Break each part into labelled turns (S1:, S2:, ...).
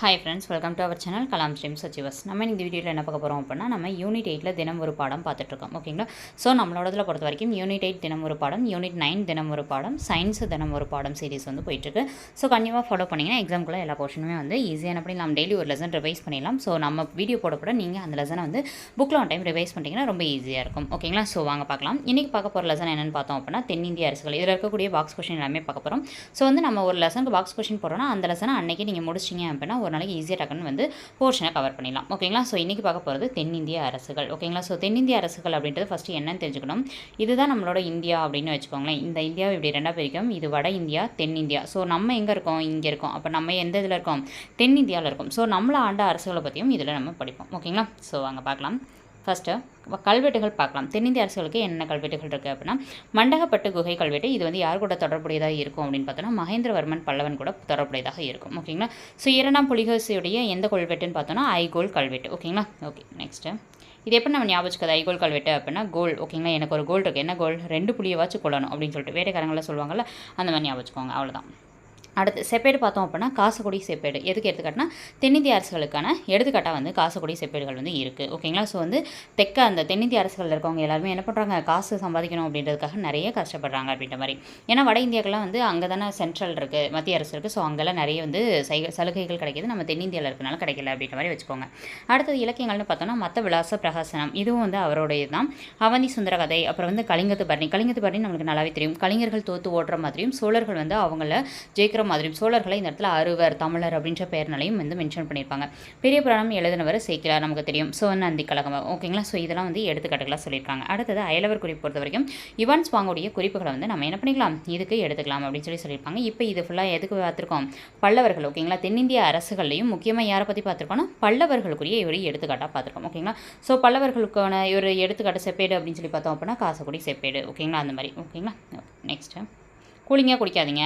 S1: Hi friends welcome to our channel Kalam stream சச்சிவஸ் நம்ம இந்த வீடியோவில் என்ன பார்க்க போகிறோம் அப்படின்னா நம்ம யூனிட் எயிட்டில் தினம் ஒரு பாடம் பார்த்துட்ருக்கோம் ஓகேங்களா ஸோ நம்மளோடதில் பொறுத்த வரைக்கும் யூனிட் எயிட் தினம் ஒரு பாடம் யூனிட் நைன் தினம் ஒரு பாடம் சயின்ஸ் தினம் ஒரு பாடம் சீரிஸ் வந்து போயிட்டுருக்கு. ஸோ கண்டிப்பாக ஃபாலோ பண்ணிங்கன்னா எக்ஸாம்குள்ளே எல்லா போர்ஷனுமே வந்து ஈஸியான அப்படி நம்ம டெய்லி ஒரு லெசன் ரிவைஸ் பண்ணிடலாம். ஸோ நம்ம வீடியோ போடப்பட நீங்கள் அந்த லெசனை வந்து புக்கில் ஒன் டைம் ரிவைஸ் பண்ணிட்டீங்கன்னா ரொம்ப ஈஸியாக இருக்கும் ஓகேங்களா ஸோ வாங்க பார்க்கலாம். இன்றைக்கி பார்க்க போகிற லெசன் என்னென்னு பார்த்தோம் அப்படின்னா தென்னிந்திய அரசுகள். இதில் இருக்கக்கூடிய பாக்ஸ் கொஷின் எல்லாமே பார்க்க போகிறோம் ஸோ வந்து நம்ம ஒரு லெசனுக்கு பாக்ஸ் கொஷின் போடுறோம்னா அந்த லெசனை அன்றைக்கி நீங்கள் முடிச்சிங்க அப்படின்னா ஒரு நாளைக்கு ஈஸியாக டக்குன்னு வந்து போர்ஷனை கவர் பண்ணிடலாம். ஓகேங்களா ஸோ இன்றைக்கி பார்க்க போகிறது தென்னிந்திய அரசுகள். ஓகேங்களா ஸோ தென்னிந்திய அரசுகள் அப்படின்றது ஃபஸ்ட்டு என்னன்னு தெரிஞ்சுக்கணும். இதுதான் நம்மளோட இந்தியா அப்படின்னு வச்சுக்கோங்களேன். இந்த இந்தியாவை இப்படி ரெண்டாக பிரிக்கும். இது வட இந்தியா தென்னிந்தியா ஸோ நம்ம எங்கே இருக்கோம்? இங்கே இருக்கோம். அப்போ நம்ம எந்த இதில் இருக்கோம்? தென்னிந்தியாவில் இருக்கோம். ஸோ நம்மளை ஆண்ட அரசுகளை பற்றியும் இதில் நம்ம படிப்போம். ஓகேங்களா ஸோ அங்கே பார்க்கலாம். ஃபஸ்ட்டு கல்வெட்டுகள் பார்க்கலாம். தென்னிந்திய அரசுகளுக்கு என்ன கல்வெட்டுகள் இருக்குது அப்படின்னா மண்டகப்பட்டு குகை கல்வெட்டு. இது வந்து யார் கூட தொடர்புடையதாக இருக்கும் அப்படின்னு பார்த்தோன்னா மகேந்திரவர்மன் பல்லவன் கூட தொடர்புடையதாக இருக்கும். ஓகேங்களா ஸோ இரண்டாம் புலிகேசியுடைய எந்த கல்வெட்டுன்னு பார்த்தோன்னா ஐகோல் கல்வெட்டு. ஓகேங்களா ஓகே நெக்ஸ்ட்டு இது எப்படி நம்ம ஞாபகம் ஐகோல் கல்வெட்டு அப்படின்னா கோல். ஓகேங்களா எனக்கு ஒரு கோல் இருக்குது என்ன கோல்? ரெண்டு புளியவாச்சும் கொள்ளணும் அப்படின்னு சொல்லிட்டு வேட்டைக்காரங்களாம் சொல்லுவாங்கள்ல அந்த மாதிரி ஞாபகம் அவ்வளோதான் அடுத்து செப்பேடு பார்த்தோம் அப்படின்னா காசக்குடி செப்பேடு. எதுக்கு எடுத்துக்காட்டினா தென்னிந்திய அரசுகளுக்கான எடுத்துக்காட்டாக வந்து காசக்குடி செப்பேடுகள் வந்து இருக்குது ஓகேங்களா? ஸோ வந்து தெக்க அந்த தென்னிந்திய அரசுகளில் இருக்கவங்க எல்லாருமே என்ன பண்ணுறாங்க காசு சம்பாதிக்கணும் அப்படின்றதுக்காக நிறைய கஷ்டப்படுறாங்க அப்படின்ற மாதிரி. ஏன்னா வட இந்தியாக்கெல்லாம் வந்து அங்கே தானே சென்ட்ரல் இருக்குது மத்திய அரசு இருக்குது ஸோ அங்கெல்லாம் நிறைய வந்து சைக சலுகைகள் கிடைக்கிது. நம்ம தென்னிந்தியாவில் இருக்கனால கிடைக்கல அப்படின்ற மாதிரி வச்சுக்கோங்க. அடுத்தது இலக்கியங்கள்னு பார்த்தோம்னா மற்ற விலாச பிரகாசனம். இதுவும் வந்து அவருடைய தான் அவனி சுந்தர கதை அப்புறம் வந்து கலிங்கத்து பரணி. கலிங்கத்து பரணி நம்மளுக்கு நல்லாவே தெரியும். கலைஞர்கள் தோற்று ஓடுற மாதிரியும் சோழர்கள் வந்து அவங்கள ஜெயிக்கிற மாதிரியும் சோழர்களை இந்த இடத்துல அறுவர் தமிழர் அப்படின்ற பெயர்னாலையும் வந்து மென்ஷன் பண்ணியிருப்பாங்க. பெரிய புராணம் எழுதினவர் சேக்கிலார் நமக்கு தெரியும். ஸோ கழகம். ஓகேங்களா ஸோ இதெல்லாம் வந்து எடுத்துக்காட்டுகளாக சொல்லியிருக்காங்க. அடுத்தது அயலவர் குறிப்பு பொறுத்த வரைக்கும் யுவான்ஸ் வாங்கக்கூடிய குறிப்புகளை வந்து நம்ம என்ன பண்ணிக்கலாம்? இதுக்கு எடுத்துக்கலாம் அப்படின்னு சொல்லி சொல்லியிருப்பாங்க. இப்போ இது ஃபுல்லாக எதுக்கு பார்த்துருக்கோம்? பல்லவர்கள் ஓகேங்களா தென்னிந்திய அரசுகள்லையும் முக்கியமாக யாரை பற்றி பார்த்துருக்கோம்னா பல்லவர்களுக்குரிய இவர் எடுத்துக்காட்டாக பார்த்துருக்கோம். ஓகேங்களா ஸோ பல்லவர்களுக்கான இவர் எடுத்துக்காட்டு செப்பேடு அப்படின்னு சொல்லி பார்த்தோம் அப்படின்னா காசக்குடி செப்பேடு. ஓகேங்களா அந்த மாதிரி. ஓகேங்களா நெக்ஸ்ட்டு கூலிங்காக குடிக்காதீங்க.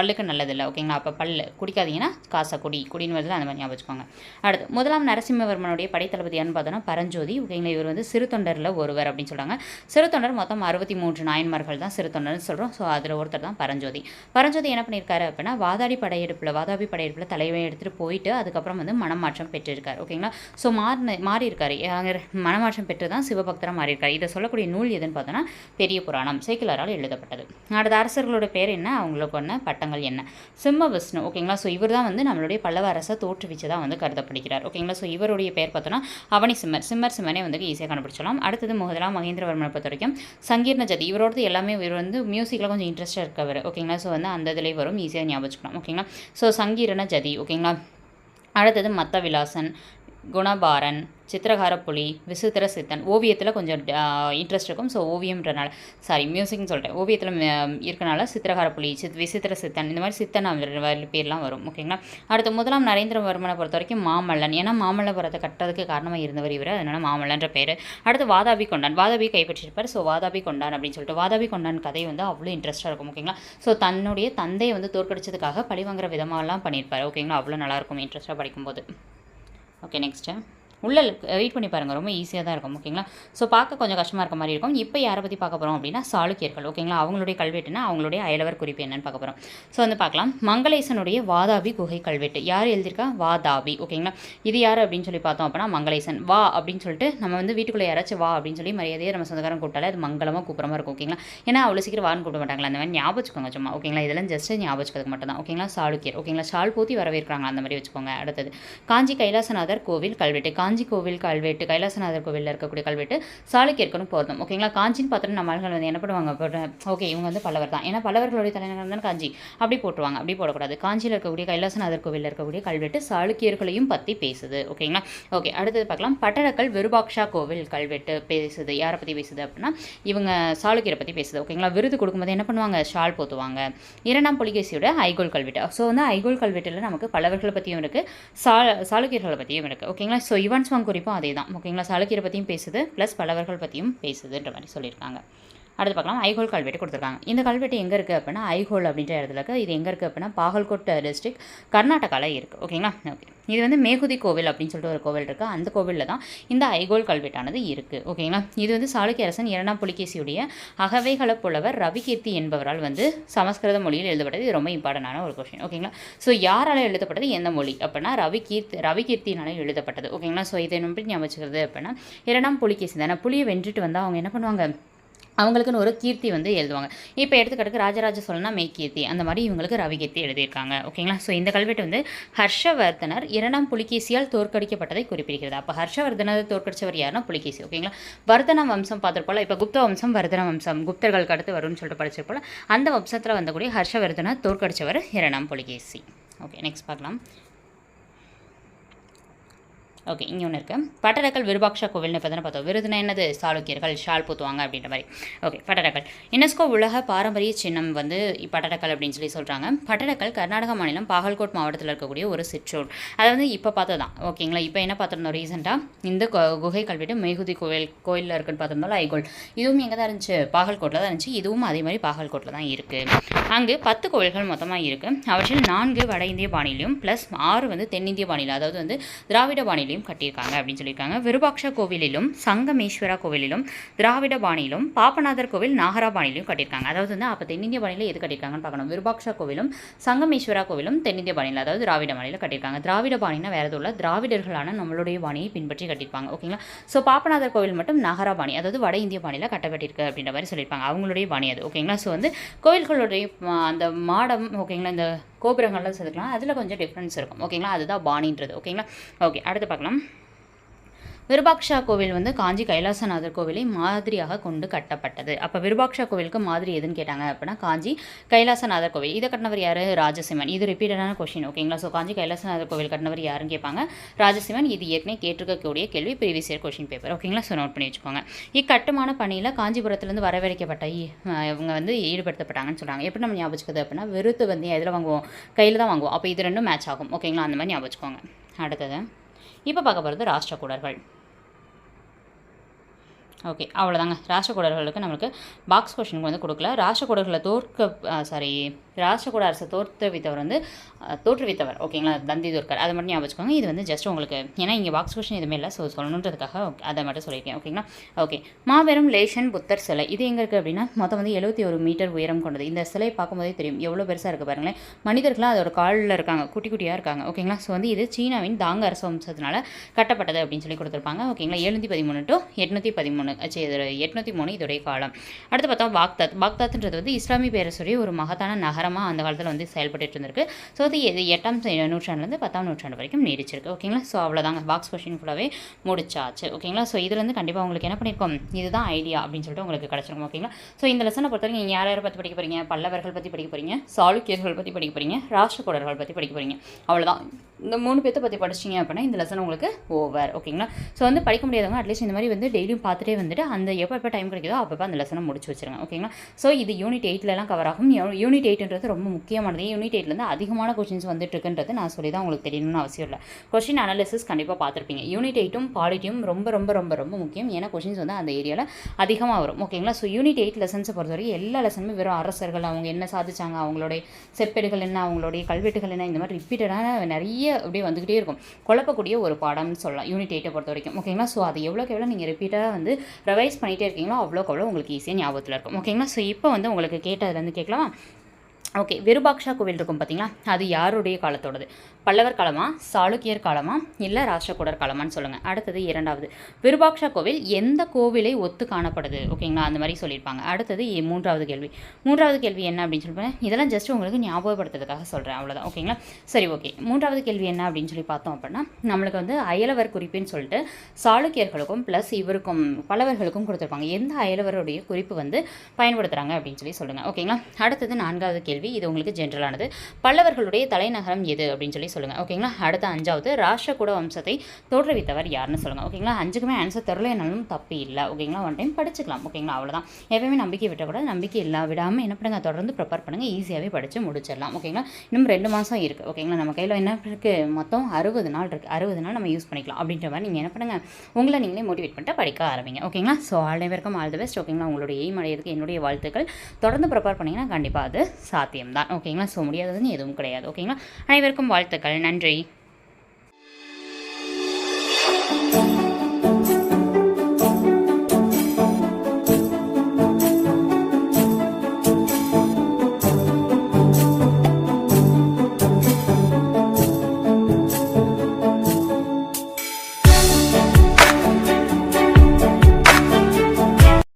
S1: பல்லுக்கு நல்லதில்லை ஓகேங்களா? அப்போ பல்லு குடிக்காதீங்கன்னா காசை குடி குடின்னு வருதுல அந்த மாதிரி ஞாபகம் வச்சுக்கோங்க. அடுத்து முதலாம் நரசிம்மவர்மனுடைய படைத்தளபதியான்னு பார்த்தோன்னா பரஞ்சோதி. ஓகேங்களா? இவர் வந்து சிறு தொண்டரில் ஒருவர் அப்படின்னு சொல்கிறாங்க சிறு தொண்டர் மொத்தம் அறுபத்தி மூன்று நாயன்மார்கள் தான் சிறு தொண்டர்னு சொல்கிறோம் ஸோ அதில் ஒருத்தர் தான் பரஞ்சோதி. பரஞ்சோதி என்ன பண்ணியிருக்காரு அப்படின்னா வாதாடி படையெடுப்பில் வாதாபி படையெடுப்பில் தலைவை எடுத்துகிட்டு போயிட்டு அதுக்கப்புறம் வந்து மனமாற்றம் பெற்றிருக்கார். ஓகேங்களா? ஸோ மாறின மாறியிருக்காரு. மனமாற்றம் பெற்று தான் சிவபக்தராக மாறியிருக்காரு. இதை சொல்லக்கூடிய நூல் எதுன்னு பார்த்தோன்னா பெரிய புராணம் சேக்கிலாரால் எழுதப்பட்டது. அடுத்த அரசர்களோட பேர் என்ன? அவங்களுக்கு ஒன்று பட்டங்கள் என்ன? சிம்ம விஷ்ணு ஓகேங்களா? ஸோ இவர் தான் வந்து நம்மளுடைய பல்லவ அரசை தோற்றுவிச்சதாக வந்து கருதப்படுகிறார். ஓகேங்களா? ஸோ இவருடைய பெயர் பார்த்தோன்னா அவனி சிம்மர் சிம்மர் சிம்மனே வந்து ஈஸியாக கண்டுபிடிச்சலாம் அடுத்தது முதலாம் மகேந்திரவர்மனை பொறுத்த வரைக்கும் சங்கீர்ண ஜதி. இவரோடது எல்லாமே இவர் வந்து மியூசிக்கில் கொஞ்சம் இன்ட்ரெஸ்டாக இருக்கவர். ஓகேங்களா? ஸோ வந்து அந்த இதில் வரும் ஈஸியாக ஞாபகம் வச்சுக்கலாம் ஓகேங்களா? ஸோ சங்கீரண ஜதி ஓகேங்களா? அடுத்தது மத்த விலாசன் குணபாரன் சித்திரகார புலி விசித்திர சித்தன் ஓவியத்தில் கொஞ்சம் இன்ட்ரெஸ்ட் இருக்கும். ஸோ ஓவியம்ன்றனால சாரி மியூசிக்னு சொல்கிறேன் ஓவியத்தில் இருக்கனால சித்திரகார புலி சித் விசித்திர சித்தன் இந்த மாதிரி சித்தன் அவர் பேர்லாம் வரும். ஓகேங்களா? அடுத்து முதலாம் நரேந்திரவர்மனை பொறுத்த வரைக்கும் மாமல்லன். ஏன்னா மாமல்லபுரத்தை கட்டுறதுக்கு காரணமாக இருந்தவர் இவர். அதனால் மாமல்லன்ற பேர். அடுத்து வாதாபி கொண்டான். வாதாபி கைப்பற்றிருப்பார். ஸோ வாதாபி கொண்டான் அப்படின்னு சொல்லிட்டு வாதாபி கொண்டான் கதை வந்து அவ்வளோ இன்ட்ரெஸ்ட்டாக இருக்கும். ஓகேங்களா? ஸோ தன்னுடைய தந்தையை வந்து தோற்கடிச்சதுக்காக பழிவாங்கிற விதமாகலாம் பண்ணியிருப்பார் ஓகேங்களா? அவ்வளோ நல்லாயிருக்கும் இன்ட்ரெஸ்ட்டாக படிக்கும்போது. ஓகே நெக்ஸ்ட்டு உள்ளே வெயிட் பண்ணி பாருங்கள் ரொம்ப ஈஸியாக தான் இருக்கும். ஓகேங்களா ஸோ பார்க்க கொஞ்சம் கஷ்டமாக இருக்க மாதிரி இருக்கும். இப்போ யாரை பற்றி பார்க்க போகிறோம் அப்படின்னா சாளுக்கியர்கள். ஓகேங்களா அவங்களுடைய கல்வெட்டுனா அவங்களுடைய அயலவர் குறிப்பு என்னன்னு பார்க்க போகிறோம் ஸோ வந்து பார்க்கலாம். மங்களேசனுடைய வாதாபி குகை கல்வெட்டு. யார் எழுதியிருக்கா? வாதாபி. ஓகேங்களா இது யார் அப்படின்னு சொல்லி பார்த்தோம் அப்படின்னா மங்களேசன். வா அப்படின்னு சொல்லிட்டு நம்ம வந்து வீட்டுக்குள்ளே யாராச்சும் வா அப்படின்னு சொல்லி மரியாதையை நம்ம சொந்தக்காரன் கூப்பிட்டாலே அது மங்களமாக கூப்பிட்ற இருக்கும். ஓகேங்களா ஏன்னா அவ்வளோ சீக்கிரம் வான்னு கூப்பிட மாட்டாங்களா. அந்த மாதிரி ஞாபகம் சும்மா. ஓகேங்களா இதெல்லாம் ஜஸ்ட் ஞாபகம் மட்டும் தான் ஓகேங்களா சாளுக்கியர். ஓகேங்களா சால் போத்தி வரவேற்கிறாங்க அந்த மாதிரி வச்சுக்கோங்க. அடுத்தது காஞ்சி கைலாசநாதர் கோவில் கல்வெட்டு. காஞ்சி காஞ்சி கோவில் கல்வெட்டு கைலாசநாதர் கோவிலில் இருக்கக்கூடிய கல்வெட்டு சாளுக்கியருக்குன்னு போதும் ஓகேங்களா? காஞ்சின்னு பார்த்தோன்னா நம்ம ஆளுகள் வந்து என்ன பண்ணுவாங்க? ஓகே இவங்க வந்து பல்லவர் தான். ஏன்னா பல்லவர்களுடைய தலைநகரம் தான் காஞ்சி? அப்படி போட்டுருவாங்க. அப்படி போடக்கூடாது. காஞ்சியில் இருக்கக்கூடிய கைலாசநாதர் கோவிலில் இருக்கக்கூடிய கல்வெட்டு சாளுக்கியர்களையும் பற்றி பேசுது. ஓகேங்களா? ஓகே அடுத்தது பார்க்கலாம். பட்டடக்கல் விருபாக்ஷா கோவில் கல்வெட்டு பேசுது. யாரை பற்றி பேசுது அப்படின்னா இவங்க சாளுக்கியரை பற்றி பேசுது. ஓகேங்களா? விருது கொடுக்கும்போது என்ன பண்ணுவாங்க? ஷால் போத்துவாங்க. இரண்டாம் புலிகேசியோட ஐகோல் கல்வெட்டு. ஸோ வந்து ஐகோல் கல்வெட்டில் நமக்கு பல்லவர்களை பற்றியும் இருக்குது சா சாளுக்கியர்களை பற்றியும் இருக்குது ஓகேங்களா? ஸோ இவன் ஸ்வாங் குறிப்பும் அதே தான் ஓகேங்களா? சாளுக்கியரை பற்றியும் பேசுது ப்ளஸ் பல்லவர்கள் பற்றியும் பேசுதுன்ற மாதிரி சொல்லியிருக்காங்க. அடுத்து பார்க்கலாம். ஐஹோல் கல்வெட்டு கொடுத்துருக்காங்க. இந்த கல்வெட்டு எங்கே இருக்குது அப்படின்னா ஐஹோல் அப்படின்ற இடத்துல இருக்குது இது எங்கே இருக்குது அப்படின்னா பாகல்கோட் டிஸ்ட்ரிக் கர்நாடகாவில் இருக்குது ஓகேங்களா? ஓகே. இது வந்து மேகுதி கோவில் அப்படின்னு சொல்லிட்டு ஒரு கோவில் இருக்குது அந்த கோவிலில் தான் இந்த ஐகோல் கல்வெட்டானது இருக்குது ஓகேங்களா இது வந்து சாளுக்கிய அரசன் இரண்டாம் புலிகேசியுடைய அகவைகள புலவர் ரவிகீர்த்தி என்பவரால் வந்து சமஸ்கிருத மொழியில் எழுதப்பட்டது. இது ரொம்ப இம்பார்ட்டண்டான ஒரு கொஷின் ஓகேங்களா ஸோ யாரால் எழுதப்பட்டது? எந்த மொழி? அப்படின்னா ரவி கீர்த்தி எழுதப்பட்டது. ஓகேங்களா ஸோ இதை நம்பி ஞாபகம் வச்சுக்கிறது அப்படின்னா இரண்டாம் புலிகேசி தானே. புலியை வென்றுட்டு வந்தால் அவங்க என்ன பண்ணுவாங்க? அவங்களுக்குன்னு ஒரு கீர்த்தி வந்து எழுதுவாங்க. இப்போ எடுத்துக்கிட்டு ராஜராஜ சோழனா மெய்கீர்த்தி அந்த மாதிரி இவங்களுக்கு ரவிகீர்த்தி எழுதியிருக்காங்க. ஓகேங்களா ஸோ இந்த கல்வெட்டு வந்து ஹர்ஷவர்தனர் இரண்டாம் புலிகேசியால் தோற்கடிக்கப்பட்டதை குறிப்பிடுகிறது. அப்போ ஹர்ஷவர்தனர் தோற்கடிச்சவர் யாருன்னா புலிகேசி. ஓகேங்களா வர்தன வம்சம் பார்த்துருப்போல இப்போ குப்த வம்சம் வர்தன வம்சம் குப்தர்களுக்கு அடுத்து வரும்னு சொல்லிட்டு படிச்சிருப்போல அந்த வம்சத்தில் வந்தக்கூடிய ஹர்ஷவர்தனர் தோற்கடிச்சவர் இரண்டாம் புலிகேசி. ஓகே நெக்ஸ்ட் பார்க்கலாம். ஓகே இங்கே ஒன்று இருக்குது பட்டடக்கல் விருபாக்ஷா கோவில்னு இப்போ பார்த்தோம். விருதுனா என்னது? சாளுக்கியர்கள் ஷால் பூத்துவாங்க அப்படின்ற மாதிரி. ஓகே பட்டடக்கல் யுனெஸ்கோ உலக பாரம்பரிய சின்னம் வந்து பட்டடக்கல் அப்படின்னு சொல்லி சொல்கிறாங்க பட்டடக்கல் கர்நாடக மாநிலம் பாகல்கோட் மாவட்டத்தில் இருக்கக்கூடிய ஒரு சிற்றூர். அதை வந்து இப்போ பார்த்தது தான் ஓகேங்களா இப்போ என்ன பார்த்துருந்தோம் ரீசெண்டாக இந்த குகை கல்வெட்டு மேகுதி கோவில் கோயிலில் இருக்குன்னு பார்த்துருந்தோம் ஐகோல். இதுவும் எங்கே தான் இருந்துச்சு? பாகல்கோட்டில் தான் இருந்துச்சு. இதுவும் அதே மாதிரி பாகல்கோட்டில் தான் இருக்குது அங்கு பத்து கோவில்கள் மொத்தமாக இருக்குது அவற்றில் நான்கு வட இந்திய பாணியிலையும் ப்ளஸ் ஆறு வந்து தென்னிந்திய பாணியில். அதாவது வந்து திராவிட பாணியிலையும் கோவிலையும் கட்டியிருக்காங்க அப்படின்னு சொல்லியிருக்காங்க. விருபாக்ஷ கோவிலிலும் சங்கமேஸ்வரா கோவிலிலும் திராவிட பாணியிலும் பாப்பநாதர் கோவில் நாகரா பாணியிலும் கட்டியிருக்காங்க. அதாவது வந்து அப்போ தென்னிந்திய பாணியில் எது கட்டியிருக்காங்கன்னு பார்க்கணும். விருபாட்ச கோவிலும் சங்கமேஸ்வரா கோவிலும் தென்னிந்திய பாணியில் அதாவது திராவிட பாணியில் கட்டியிருக்காங்க. திராவிட பாணினா வேறு எதுவும் இல்லை. திராவிடர்களான நம்மளுடைய பாணியை பின்பற்றி கட்டியிருப்பாங்க. ஓகேங்களா ஸோ பாப்பநாதர் கோவில் மட்டும் நாகரா பாணி அதாவது வட இந்திய பாணியில் கட்டப்பட்டிருக்கு அப்படின்ற மாதிரி சொல்லியிருப்பாங்க. அவங்களுடைய பாணி அது. ஓகேங்களா ஸோ வந்து கோவில்களுடைய அந்த மாடம் ஓகேங்களா இந்த கோபுரங்கள்லாம் செதுக்கலாம் அதில் கொஞ்சம் டிஃப்ரென்ஸ் இருக்கும். ஓகேங்களா அதுதான் பாணின்றது. ஓகேங்களா ஓகே அடுத்து பார்க்கலாம். விருபாக்ஷா கோவில் வந்து காஞ்சி கைலாசநாதர் கோவிலை மாதிரியாக கொண்டு கட்டப்பட்டது. அப்போ விருபாக்ஷா கோவிலுக்கு மாதிரி எதுன்னு கேட்டாங்க அப்படின்னா காஞ்சி கைலாசநாதர் கோவில். இதை கட்டினவர் யார்? ராஜசிம்மன். இது ரிப்பீட்டடான கொஷின் ஓகேங்களா ஸோ காஞ்சி கைலாசநாதர் கோவில் கட்டினவர் யாருன்னு கேட்பாங்க. ராஜசிம்மன் இது ஏற்கனவே கேட்டிருக்கக்கூடிய கேள்வி ப்ரீவியஸ் இயர் கொஷின் பேப்பர் ஓகேங்களா ஸோ நோட் பண்ணி வச்சுக்கோங்க. இக்கட்டுமான பணியில் காஞ்சிபுரத்துலேருந்து வரவழைக்கப்பட்ட இவங்க வந்து ஈடுபடுத்தப்பட்டாங்கன்னு சொல்கிறாங்க எப்படி நம்ம ஞாபகம் அப்படின்னா விருத்து வந்து எதில் வாங்குவோம்? கையில் தான் வாங்குவோம். அப்போ இது ரெண்டும் மேட்ச் ஆகும். ஓகேங்களா அந்த மாதிரி ஞாபகம் வச்சுக்கோங்க அடுத்தது இப்போ பார்க்க போகிறது ராஷ்டிரகூடர்கள் ஓகே அவ்வளோதாங்க ராஷ்டிரகூடர்களுக்கு நம்மளுக்கு பாக்ஸ் கொஷினுக்கு வந்து கொடுக்கல. ராஷ்டிரகூடர்களை தோற்க சாரி ராஷ்டிரகூட அரசை தோற்றுவித்தவர் வந்து தோற்றுவித்தவர். ஓகேங்களா தந்தி தோற்கார் அதை மட்டும் ஞாபகம் வச்சுக்கோங்க. இது வந்து ஜஸ்ட் உங்களுக்கு ஏன்னா இங்கே பாக்ஸ் கொஷின் எதுவுமே இல்லை. ஸோ சொல்லணுன்றதுக்காக அதை மட்டும் சொல்லியிருக்கேன். ஓகேங்களா ஓகே மாபெரும் லேஷன் புத்தர் சிலை. இது எங்கே இருக்குது அப்படின்னா மொத்தம் வந்து எழுபத்தி ஒரு மீட்டர் உயரம் கொண்டது. இந்த சிலையை பார்க்கும்போதே தெரியும். எவ்வளோ பெருசாக இருக்குது பாருங்களேன். மனிதர்களாக அதோட காலில் இருக்காங்க. குட்டி குட்டியாக இருக்காங்க. ஓகேங்களா ஸோ வந்து இது சீனாவின் தாங்க அரசு வம்சத்தினால கட்டப்பட்டது அப்படின்னு சொல்லி கொடுத்துருப்பாங்க. ஓகேங்களா எழுநூற்றி பதிமூணு டு எட்நூற்றி பதிமூணு எட்நூற்றி மூணு இதோடைய காலம். அடுத்து பார்த்தா பாக்தாத். பாக்தாத்ன்றது வந்து இஸ்லாமிய பேரரசுடைய ஒரு மகத்தான நகரமாக அந்த காலத்தில் வந்து செயல்பட்டு இருந்திருக்கு. ஸோ அது இது எட்டாம் நூற்றாண்டுலேருந்து பத்தாம் நூற்றாண்டு வரைக்கும் நீடிச்சிருக்கு. ஓகேங்களா ஸோ அவ்வளோதாங்க பாக்ஸ் கொஷின் ஃபுல்லாகவே முடிச்சாச்சு. ஓகேங்களா ஸோ இதுலேருந்து கண்டிப்பாக உங்களுக்கு என்ன பண்ணியிருக்கோம் இதுதான் ஐடியா அப்படின்னு சொல்லிட்டு உங்களுக்கு கிடச்சிருக்கும். ஓகேங்களா ஸோ இந்த லெசனை பொறுத்தவரைக்கும் நீங்கள் யார் யாரை பற்றி படிக்க போகிறீங்க பல்லவர்கள் பற்றி படிக்க போகிறீங்க சாளுக்கியர்கள் பற்றி படிக்க போகிறீங்க ராஷ்டிரகூடர்கள் பற்றி படிக்க போகிறீங்க அவ்வளோதான் இந்த மூணு பேர்த்த பற்றி படிச்சிங்க அப்படின்னா இந்த லெசன் உங்களுக்கு ஓவர் ஓகேங்களா ஸோ வந்து படிக்க முடியாதவங்க அட்லீஸ்ட் இந்த மாதிரி வந்து டெய்லியும் பார்த்துட்டே வந்துட்டு அந்த எப்போ எப்போ டைம் கிடைக்குதோ அப்பப்போ அந்த லெசனை முடிச்சு வச்சுருங்க. ஓகேங்களா ஸோ இது யூனிட் எயிட்லலாம் கவர் ஆகும். யூனிட் எயிட்ன்றது ரொம்ப முக்கியமானது. யூனிட் எயிட்லேருந்து அதிகமான கொஷின்ஸ் வந்துட்டு இருக்குன்றது நான் சொல்லி தான் உங்களுக்கு தெரியணும்னு அவசியம் இல்லை. கொஷின் அனாலிசிஸ் கண்டிப்பாக பார்த்துருப்பீங்க. யூனிட் எயிட்டும் பாலிட்டியும் ரொம்ப ரொம்ப ரொம்ப ரொம்ப முக்கியம். ஏன்னா கொஷின்ஸ் வந்து அந்த ஏரியாவில் அதிகமாக வரும். ஓகேங்களா ஸோ யூனிட் எயிட் லெசன்ஸை பொறுத்தவரைக்கும் எல்லா லெசனுமே வெறும் அரசர்கள் அவங்க என்ன சாதிச்சாங்க அவங்களுடைய செப்பேடுகள் என்ன அவங்களுடைய கல்வெட்டுகள் என்ன இந்த மாதிரி ரிப்பீட்டடான நிறைய அப்படியே வந்துக்கிட்டே இருக்கும். குழப்பக்கூடிய ஒரு பாடம்னு சொல்லலாம். யூனிட் எயிட்டை பொறுத்த வரைக்கும். ஓகேங்களா ஸோ அது எவ்வளோக்கு எவ்வளோ நீங்கள் ரிப்பீட்டாக வந்து ரிவைஸ் பண்ணிகிட்டே இருக்கீங்களோ அவ்வளோக்கு அவ்வளோ உங்களுக்கு ஈஸியாக ஞாபகத்தில் இருக்கும். ஓகேங்களா ஸோ இப்போ வந்து உங்களுக்கு கேட்டதுலேருந்து கேட்கலாம். ஓகே விருபாக்ஷா கோவில் இருக்கும் பார்த்தீங்களா அது யாருடைய காலத்தோடது? பல்லவர் காலமா சாளுக்கியர் காலமா இல்லை ராஷ்டிரகூடர் காலமான்னு சொல்லுங்கள் அடுத்தது இரண்டாவது. விருபாக்ஷா கோவில் எந்த கோவிலை ஒத்து காணப்படுது? ஓகேங்களா? அந்த மாதிரி சொல்லியிருப்பாங்க. அடுத்தது மூன்றாவது கேள்வி. மூன்றாவது கேள்வி என்ன அப்படின்னு சொல்லுவாங்க இதெல்லாம் ஜஸ்ட் உங்களுக்கு ஞாபகப்படுத்துறதுக்காக சொல்கிறேன் அவ்வளோதான் ஓகேங்களா? சரி ஓகே. மூன்றாவது கேள்வி என்ன அப்படின்னு சொல்லி பார்த்தோம் அப்படின்னா நம்மளுக்கு வந்து அயலவர் குறிப்புன்னு சொல்லிட்டு சாளுக்கியர்களுக்கும் ப்ளஸ் இவருக்கும் பல்லவர்களுக்கும் கொடுத்துருப்பாங்க. எந்த அயலவருடைய குறிப்பு வந்து பயன்படுத்துகிறாங்க அப்படின்னு சொல்லி சொல்லுங்கள் ஓகேங்களா? அடுத்தது நான்காவது கேள்வி. கேள்வி இது உங்களுக்கு ஜென்ரலானது பல்லவர்களுடைய தலைநகரம் எது அப்படின்னு சொல்லி சொல்லுங்கள் ஓகேங்களா அடுத்த அஞ்சாவது ராஷ்டிரகூட வம்சத்தை தோற்றுவித்தவர் யாருன்னு சொல்லுங்கள் ஓகேங்களா அஞ்சுக்குமே ஆன்சர் என்னாலும் தப்பு இல்லை. ஓகேங்களா ஒன் டைம் படிச்சுக்கலாம். ஓகேங்களா அவ்வளோதான் எப்பயுமே நம்பிக்கை விட்டக்கூடாது. நம்பிக்கை இல்லை விடாமல் என்ன பண்ணுங்கள் தொடர்ந்து ப்ரிப்பேர் பண்ணுங்கள் ஈஸியாகவே படித்து முடிச்சிடலாம். ஓகேங்களா இன்னும் ரெண்டு மாதம் இருக்குது ஓகேங்களா நம்ம கையில் என்ன இருக்குது மொத்தம் அறுபது நாள் இருக்குது அறுபது நாள் நம்ம யூஸ் பண்ணிக்கலாம். அப்படின்ற மாதிரி நீங்கள் என்ன பண்ணுங்கள் உங்களை நீங்களே மோட்டிவேட் பண்ணிட்டு படிக்க ஆரம்பிங்க. ஓகேங்களா ஸோ ஆல் நேவருக்கும் ஆல் த பெஸ்ட் ஓகேங்களா உங்களுடைய எய்ம் அடையிறதுக்கு என்னுடைய வாழ்த்துக்கள். தொடர்ந்து ப்ரிப்பேர் பண்ணிங்கன்னா கண்டிப்பாக அது சாத்தியம். சாத்தியம்தான். ஓகேங்களா? ஸோ முடியாததுன்னு எதுவும் கிடையாது. ஓகேங்களா? அனைவருக்கும் வாழ்த்துக்கள். நன்றி.